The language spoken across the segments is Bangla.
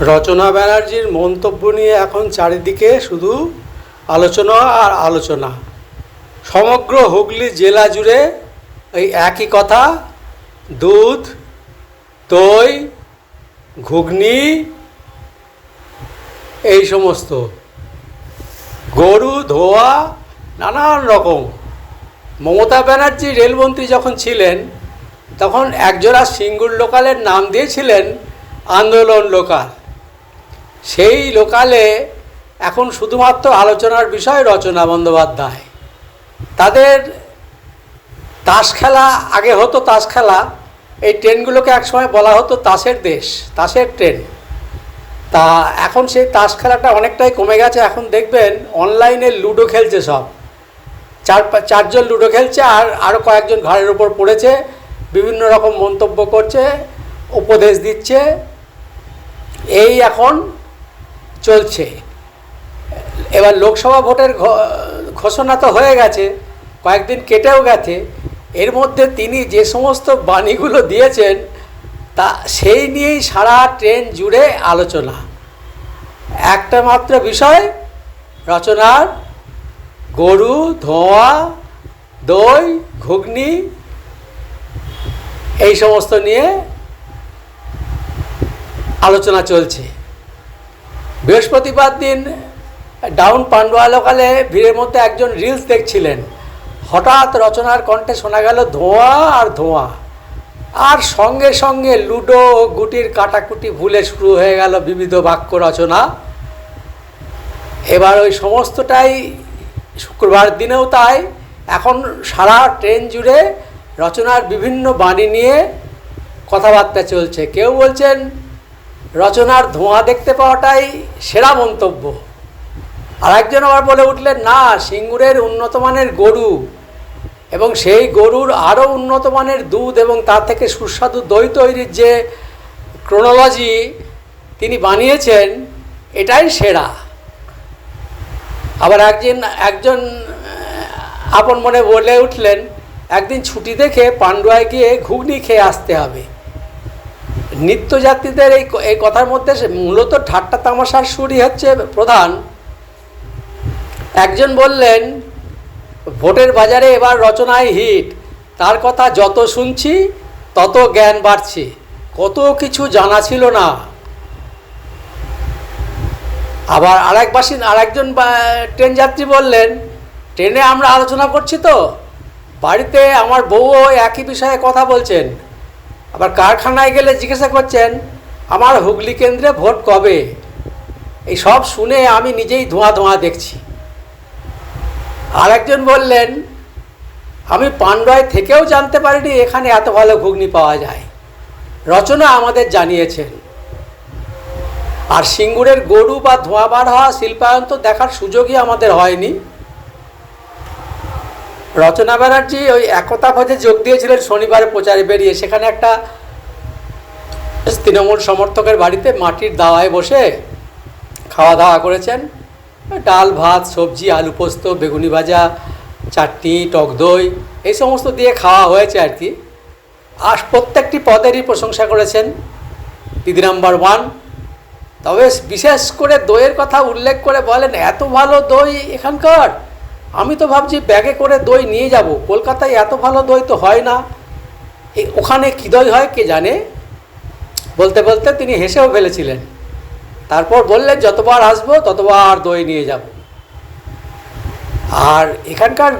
রচনা ব্যানার্জির মন্তব্য নিয়ে এখন চারিদিকে শুধু আলোচনা আর আলোচনা। সমগ্র হুগলি জেলা জুড়ে এই একই কথা, দুধ, দই, ঘুগনি, এই সমস্ত। গরু, ধোয়া, নানান রকম। মমতা ব্যানার্জি রেলমন্ত্রী যখন ছিলেন, তখন একজোড়া সিঙ্গুর লোকালের নাম দিয়েছিলেন, আন্দোলন লোকাল। সেই লোকালে এখন শুধুমাত্র আলোচনার বিষয় রচনা বন্দ্যোপাধ্যায়। তাদের তাস খেলা, আগে হতো তাস খেলা, এই ট্রেনগুলোকে একসময় বলা হতো তাসের দেশ, তাসের ট্রেন। তা এখন সেই তাস খেলাটা অনেকটাই কমে গেছে, এখন দেখবেন অনলাইনে লুডো খেলছে সব। চার চারজন লুডো খেলছে আর আরও কয়েকজন ঘরের উপর পড়েছে, বিভিন্ন রকম মন্তব্য করছে, উপদেশ দিচ্ছে। এই এখন চলছে। এবার লোকসভা ভোটের ঘোষণা তো হয়ে গেছে, কয়েকদিন কেটেও গেছে। এর মধ্যে তিনি যে সমস্ত বাণীগুলো দিয়েছেন, তা সেই নিয়েই সারা ট্রেন জুড়ে আলোচনা। একটা মাত্র বিষয়, রচনার গরু, ধোঁয়া, দই, ঘুগনি, এই সমস্ত নিয়ে আলোচনা চলছে। বৃহস্পতিবার দিন ডাউন পান্ডুয়া লোকালে ভিড়ের মধ্যে একজন রিলস দেখছিলেন। হঠাৎ রচনার কণ্ঠে শোনা গেল ধোঁয়া আর ধোঁয়া। আর সঙ্গে সঙ্গে লুডো গুটির কাটাকুটি ভুলে শুরু হয়ে গেল বিবিধ বাক্য রচনা। এবার ওই সমস্তটাই শুক্রবার দিনেও তাই। এখন সারা ট্রেন জুড়ে রচনার বিভিন্ন বাণী নিয়ে কথাবার্তা চলছে। কেউ বলছেন রচনার ধোঁয়া দেখতে পাওয়াটাই সেরা মন্তব্য। আর একজন আবার বলে উঠলেন, না, সিঙ্গুরের উন্নত মানের গরু এবং সেই গরুর আরও উন্নত মানের দুধ এবং তার থেকে সুস্বাদু দই তৈরির যে ক্রোনোলজি তিনি বানিয়েছেন, এটাই সেরা। আবার একজন একজন, আপন মনে বলে উঠলেন, একদিন ছুটি দেখে পান্ডুয়ায় গিয়ে ঘুগনি খেয়ে আসতে হবে। নিত্যযাত্রীদের এই এই কথার মধ্যে মূলত ঠাট্টা তামাশার সুরই হচ্ছে প্রধান। একজন বললেন, ভোটের বাজারে এবার রচনায় হিট। তার কথা যত শুনছি, তত জ্ঞান বাড়ছে। কত কিছু জানা ছিল না। আবার আরেক বাসিন আরেকজন ট্রেন যাত্রী বললেন, ট্রেনে আমরা আলোচনা করছি তো? বাড়িতে আমার বউও একই বিষয়ে কথা বলছেন। আবার কারখানায় গেলে জিজ্ঞাসা করছেন, আমার হুগলি কেন্দ্রে ভোট কবে? এই সব শুনে আমি নিজেই ধোঁয়া ধোঁয়া দেখছি। আরেকজন বললেন, আমি পান্ডয় থেকেও জানতে পারিনি এখানে এত ভালো ঘুগনি পাওয়া যায়। রচনা আমাদের জানিয়েছেন। আর সিঙ্গুরের গরু বা ধোঁয়া বার হওয়া শিল্পায়ন তো দেখার সুযোগই আমাদের হয়নি। রচনা ব্যানার্জি ওই একতা ভোজে যোগ দিয়েছিলেন শনিবারে প্রচারে বেরিয়ে। সেখানে একটা তৃণমূল সমর্থকের বাড়িতে মাটির দাওয়ায় বসে খাওয়া দাওয়া করেছেন। ডাল, ভাত, সবজি, আলু পোস্ত, বেগুনি ভাজা, চাটনি, টক দই, এই সমস্ত দিয়ে খাওয়া হয়েছে আর কি। আর প্রত্যেকটি পদেরই প্রশংসা করেছেন দিদি নাম্বার ওয়ান। তবে বিশেষ করে দইয়ের কথা উল্লেখ করে বলেন, এত ভালো দই এখানকার? আমি তো ভাবছি ব্যাগে করে দই নিয়ে যাব। কলকাতায় এত ভালো দই তো হয় না। ওখানে কী দই হয় কে জানে? বলতে বলতে তিনি হেসেও ফেলেছিলেন। তারপর বললেন, যতবার আসব, ততবার দই নিয়ে যাব। আর এখানকার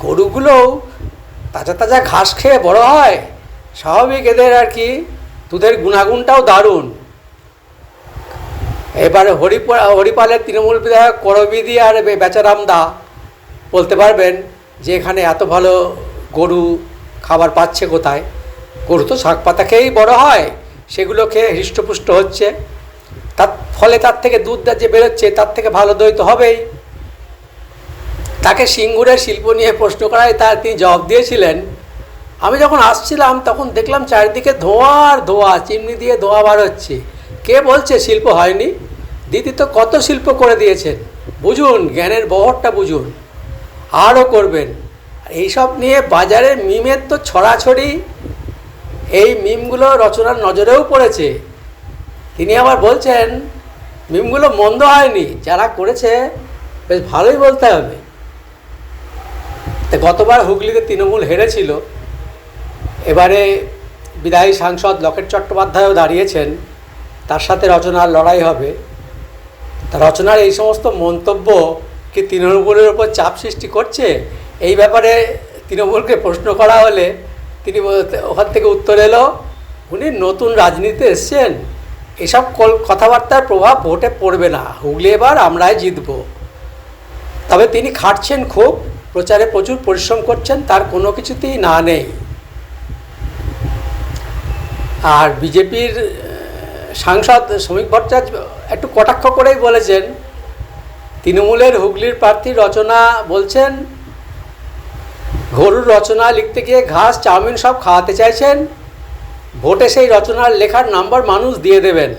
গরুগুলোও তাজা তাজা ঘাস খেয়ে বড় হয়। স্বাভাবিক এদের আর কি, দুধের গুণাগুণটাও দারুণ। এবারে হরিপ- হরিপালের তৃণমূল বিধায়ক করবিদি আর বেচারাম দা বলতে পারবেন যে এখানে এত ভালো গরু খাবার পাচ্ছে কোথায়? গরু তো শাক পাতা খেয়েই বড় হয়, সেগুলো খেয়ে হৃষ্টপুষ্ট হচ্ছে। তার ফলে তার থেকে দুধটা যে বেরোচ্ছে, তার থেকে ভালো দই তো হবেই। তাকে সিঙ্গুরের শিল্প নিয়ে প্রশ্ন করায় তার তিনি জবাব দিয়েছিলেন। আমি যখন আসছিলাম, তখন দেখলাম চারিদিকে ধোঁয়া আর ধোঁয়া, চিমনি দিয়ে ধোঁয়া বার হচ্ছে। কে বলছে শিল্প হয়নি? দিদি তো কত শিল্প করে দিয়েছেন। বুঝুন, জ্ঞানের বহরটা বুঝুন। আরও করবেন। এইসব নিয়ে বাজারে মিমের তো ছড়াছড়ি। এই মিমগুলো রচনার নজরেও পড়েছে। তিনি আবার বলছেন, মিমগুলো মন্দ হয়নি, যারা করেছে বেশ ভালোই বলতে হবে। গতবার হুগলিতে তৃণমূল হেরেছিল। এবারে বিদায়ী সাংসদ লকেট চট্টোপাধ্যায়ও দাঁড়িয়েছেন। তার সাথে রচনার লড়াই হবে। তা রচনার এই সমস্ত মন্তব্য কি তৃণমূলের ওপর চাপ সৃষ্টি করছে, এই ব্যাপারে তৃণমূলকে প্রশ্ন করা হলে তিনি ওখান থেকে উত্তর এলো, উনি নতুন রাজনীতিতে এসছেন। এসব কথাবার্তার প্রভাব ভোটে পড়বে না। হুগলি এবার আমরাই জিতব। তবে তিনি খাটছেন খুব, প্রচারে প্রচুর পরিশ্রম করছেন, তার কোনো কিছুতেই না নেই। আর বিজেপির সাংসদ শ্রমিক ভট্টাচার্য একটু কটাক্ষ করেই বলেছেন তৃণমূলের হুগলির প্রার্থী রচনা বলছেন, গরুর রচনা লিখতে গিয়ে ঘাস, চাউমিন সব খাওয়াতে চাইছেন, ভোটে সেই রচনার লেখার নাম্বার মানুষ দিয়ে দেবেন।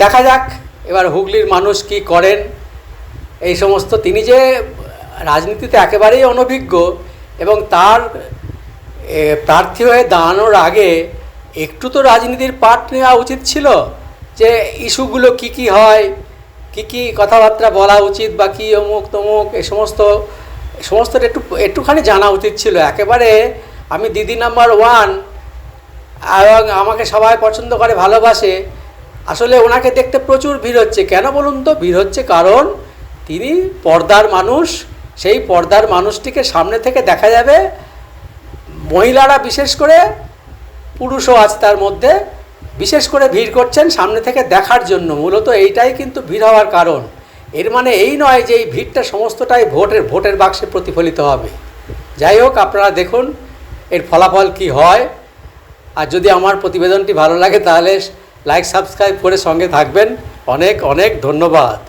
দেখা যাক এবার হুগলির মানুষ কি করেন। এই সমস্ত তিনি যে রাজনীতিতে একেবারেই অনভিজ্ঞ এবং তার প্রার্থী হয়ে দাঁড়ানোর আগে একটু তো রাজনীতির পাঠ নেওয়া উচিত ছিল যে ইস্যুগুলো কি কি হয় কি কি কথাবার্তা বলা উচিত বা কী অমুক তমুক, এ সমস্ত এই সমস্তটা একটু, একটুখানি জানা উচিত ছিল। একেবারে আমি দিদি নাম্বার ওয়ান, এবং আমাকে সবাই পছন্দ করে, ভালোবাসে। আসলে ওনাকে দেখতে প্রচুর ভিড় হচ্ছে। কেন বলুন তো? ভিড় হচ্ছে কারণ তিনি পর্দার মানুষ। সেই পর্দার মানুষটিকে সামনে থেকে দেখা যাবে। মহিলারা বিশেষ করে পুরুষও আছে তার মধ্যে। বিশেষ করে ভিড় করছেন সামনে থেকে দেখার জন্য। মূলত এইটাই কিন্তু ভিড় হওয়ার কারণ। এর মানে এই নয় যে এই ভিড়টা সমস্তটাই ভোটের ভোটের বাক্সে প্রতিফলিত হবে। যাই হোক, আপনারা দেখুন এর ফলাফল কি হয়। আর যদি আমার প্রতিবেদনটি ভালো লাগে, তাহলে লাইক, সাবস্ক্রাইব করে সঙ্গে থাকবেন। অনেক অনেক ধন্যবাদ।